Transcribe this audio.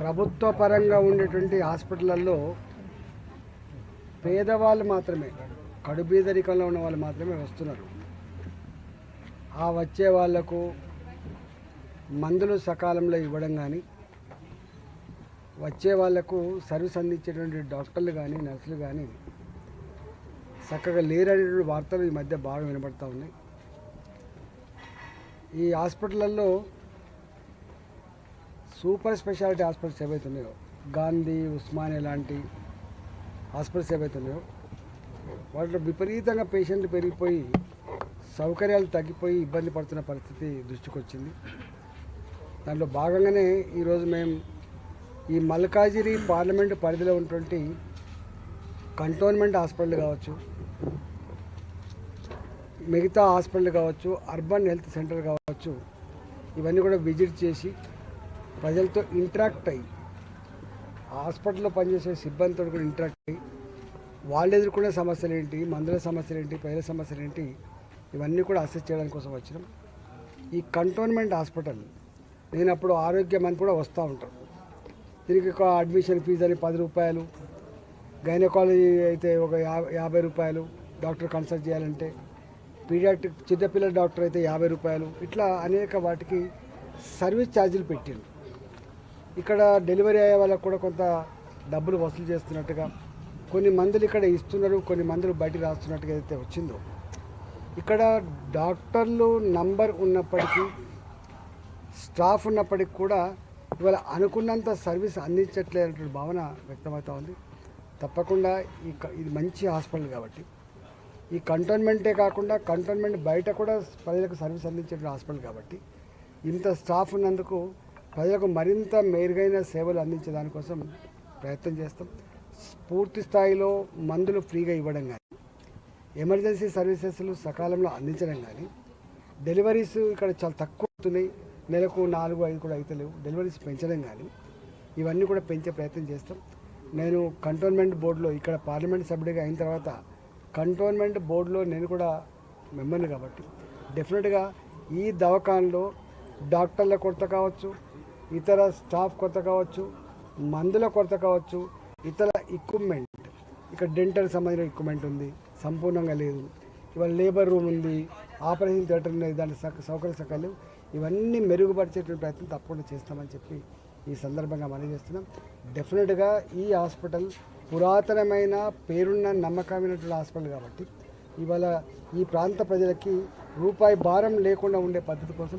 ప్రభుత్వ పరంగా ఉండేటువంటి హాస్పిటల్లో పేదవాళ్ళు మాత్రమే కడుబీదరికంలో ఉన్న వాళ్ళు మాత్రమే వస్తున్నారు. ఆ వచ్చే వాళ్ళకు మందులు సకాలంలో ఇవ్వడం కానీ వచ్చే వాళ్ళకు సర్వీస్ అందించేటువంటి డాక్టర్లు కానీ నర్సులు కానీ చక్కగా లేరనేటువంటి వార్తలు ఈ మధ్య బాగా వినబడతా ఉన్నాయి. ఈ హాస్పిటల్లో సూపర్ స్పెషాలిటీ హాస్పిటల్స్ ఏవైతే ఉన్నాయో గాంధీ ఉస్మానియా లాంటి హాస్పిటల్స్ ఏవైతే ఉన్నాయో వాటిలో విపరీతంగా పేషెంట్లు పెరిగిపోయి సౌకర్యాలు తగ్గిపోయి ఇబ్బంది పడుతున్న పరిస్థితి దృష్టికి వచ్చింది. దాంట్లో భాగంగానే ఈరోజు మేము ఈ మల్కాజిరి పార్లమెంటు పరిధిలో ఉన్నటువంటి కంటోన్మెంట్ హాస్పిటల్ కావచ్చు మిగతా హాస్పిటల్ కావచ్చు అర్బన్ హెల్త్ సెంటర్ కావచ్చు ఇవన్నీ కూడా విజిట్ చేసి ప్రజలతో ఇంటరాక్ట్ అయ్యి హాస్పిటల్లో పనిచేసే సిబ్బందితో కూడా ఇంటరాక్ట్ అయ్యి వాళ్ళు ఎదుర్కొనే సమస్యలు ఏంటి మందుల సమస్యలు ఏంటి ప్రజల సమస్యలు ఏంటి ఇవన్నీ కూడా అసెస్ చేయడానికి కోసం వచ్చినాం. ఈ కంటోన్మెంట్ హాస్పిటల్ నేను అప్పుడు ఆరోగ్య మంత్రి కూడా వస్తూ ఉంటాను దీనికి ఒక అడ్మిషన్ ఫీజు అని పది రూపాయలు గైనకాలజీ అయితే ఒక యాభై రూపాయలు డాక్టర్ కన్సల్ట్ చేయాలంటే పీడియాట్రిక్ చిన్నపిల్లల డాక్టర్ అయితే యాభై రూపాయలు ఇట్లా అనేక వాటికి సర్వీస్ ఛార్జీలు పెట్టిండు ఇక్కడ డెలివరీ అయ్యే వాళ్ళకు కూడా కొంత డబ్బులు వసూలు చేస్తున్నట్టుగా కొన్ని మందులు ఇక్కడ ఇస్తున్నారు కొన్ని మందులు బయటికి రాస్తున్నట్టుగా అయితే వచ్చిందో. ఇక్కడ డాక్టర్లు నంబర్ ఉన్నప్పటికీ స్టాఫ్ ఉన్నప్పటికి కూడా ఇవాళ అనుకున్నంత సర్వీస్ అందించట్లేనటువంటి భావన వ్యక్తమవుతూ ఉంది. తప్పకుండా ఈ ఇది మంచి హాస్పిటల్ కాబట్టి. ఈ కంటోన్మెంటే కాకుండా కంటోన్మెంట్ బయట కూడా ప్రజలకు సర్వీస్ అందించే హాస్పిటల్ కాబట్టి ఇంత స్టాఫ్ ఉన్నందుకు ప్రజలకు మరింత మెరుగైన సేవలు అందించే దానికోసం ప్రయత్నం చేస్తాం. పూర్తి స్థాయిలో మందులు ఫ్రీగా ఇవ్వడం కానీ ఎమర్జెన్సీ సర్వీసెస్లు సకాలంలో అందించడం కానీ డెలివరీస్ ఇక్కడ చాలా తక్కువ అవుతున్నాయి. నెలకు నాలుగు ఐదు కూడా అవుతలేవు డెలివరీస్ పెంచడం కానీ ఇవన్నీ కూడా పెంచే ప్రయత్నం చేస్తాం. నేను కంటోన్మెంట్ బోర్డులో ఇక్కడ పార్లమెంట్ సభ్యుడిగా అయిన తర్వాత కంటోన్మెంట్ బోర్డులో నేను కూడా మెంబర్ని కాబట్టి డెఫినెట్గా ఈ దవాఖాన్లో డాక్టర్ల కొరత కావచ్చు ఇతర స్టాఫ్ కొరత కావచ్చు మందుల కొరత కావచ్చు ఇతర ఎక్విప్మెంట్ ఇక్కడ డెంటల్ సంబంధించిన ఎక్విప్మెంట్ ఉంది సంపూర్ణంగా లేదు. ఇవాళ లేబర్ రూమ్ ఉంది ఆపరేషన్ థియేటర్ ఉంది దాని సౌక- సౌకర్య సకాలు ఇవన్నీ మెరుగుపరిచేటువంటి ప్రయత్నం తప్పకుండా చేస్తామని చెప్పి ఈ సందర్భంగా మనం చేస్తున్నాం. డెఫినెట్గా ఈ హాస్పిటల్ పురాతనమైన పేరున్న నమ్మకమైనటువంటి హాస్పిటల్ కాబట్టి ఇవాళ ఈ ప్రాంత ప్రజలకి రూపాయి భారం లేకుండా ఉండే పద్ధతి కోసం